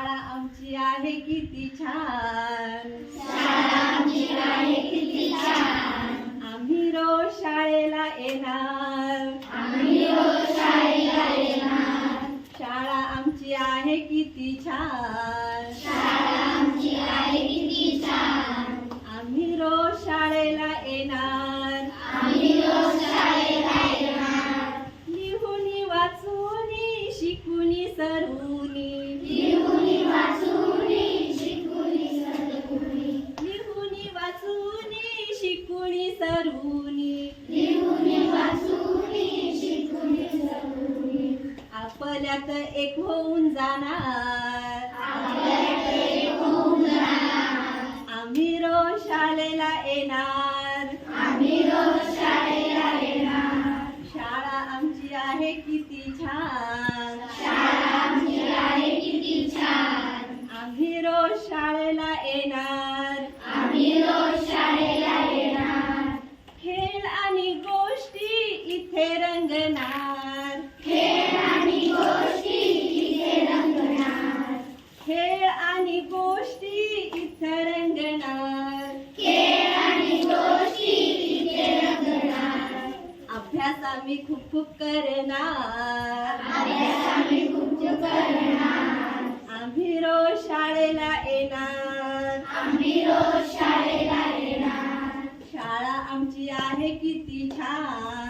शाळा आमची आहे किती छान. आम्ही रोज शाळेला येणार. शाळा आमची आहे किती छान. आम्ही रोज शाळेला येणार. लिहुनी वाचूनी शिकुनी सरुनी आपल्यात एक होऊन जाणार. आम्ही रोज शाळेला येणार. शाळा आमची आहे किती छान. आम्ही रोज शाळेला येणार. अभ्यास आम्ही खूप खूप करणार. आम्ही रोज शाळेला येणार. शाळा आमची आहे किती छान.